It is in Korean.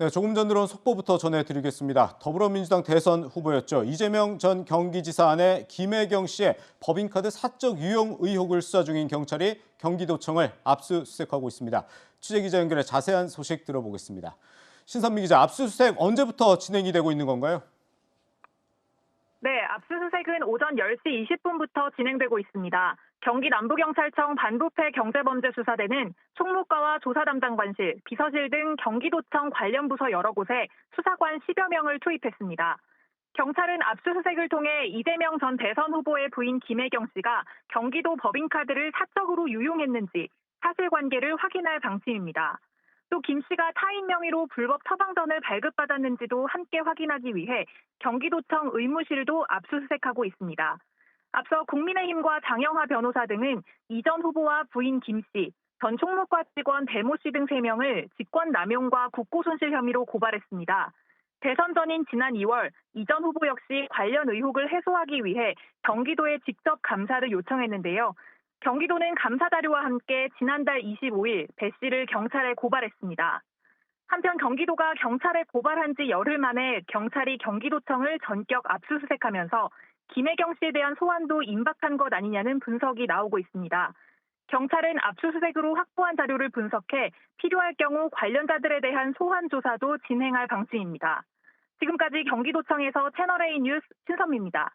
네, 조금 전 들어온 속보부터 전해드리겠습니다. 더불어민주당 대선 후보였죠. 이재명 전 경기지사 아내 김혜경 씨의 법인카드 사적 유용 의혹을 수사 중인 경찰이 경기도청을 압수수색하고 있습니다. 취재기자 연결해 자세한 소식 들어보겠습니다. 신선미 기자, 압수수색 언제부터 진행이 되고 있는 건가요? 네, 압수수색은 오전 10시 20분부터 진행되고 있습니다. 경기 남부경찰청 반부패 경제범죄수사대는 총무과와 조사담당관실, 비서실 등 경기도청 관련 부서 여러 곳에 수사관 10여 명을 투입했습니다. 경찰은 압수수색을 통해 이재명 전 대선 후보의 부인 김혜경 씨가 경기도 법인카드를 사적으로 유용했는지 사실관계를 확인할 방침입니다. 또 김 씨가 타인 명의로 불법 처방전을 발급받았는지도 함께 확인하기 위해 경기도청 의무실도 압수수색하고 있습니다. 앞서 국민의힘과 장영하 변호사 등은 이전 후보와 부인 김 씨, 전 총무과 직원 대모 씨 등 3명을 직권 남용과 국고손실 혐의로 고발했습니다. 대선 전인 지난 2월 이전 후보 역시 관련 의혹을 해소하기 위해 경기도에 직접 감사를 요청했는데요. 경기도는 감사 자료와 함께 지난달 25일 배 씨를 경찰에 고발했습니다. 한편 경기도가 경찰에 고발한 지 열흘 만에 경찰이 경기도청을 전격 압수수색하면서 김혜경 씨에 대한 소환도 임박한 것 아니냐는 분석이 나오고 있습니다. 경찰은 압수수색으로 확보한 자료를 분석해 필요할 경우 관련자들에 대한 소환 조사도 진행할 방침입니다. 지금까지 경기도청에서 채널A 뉴스 신선미입니다.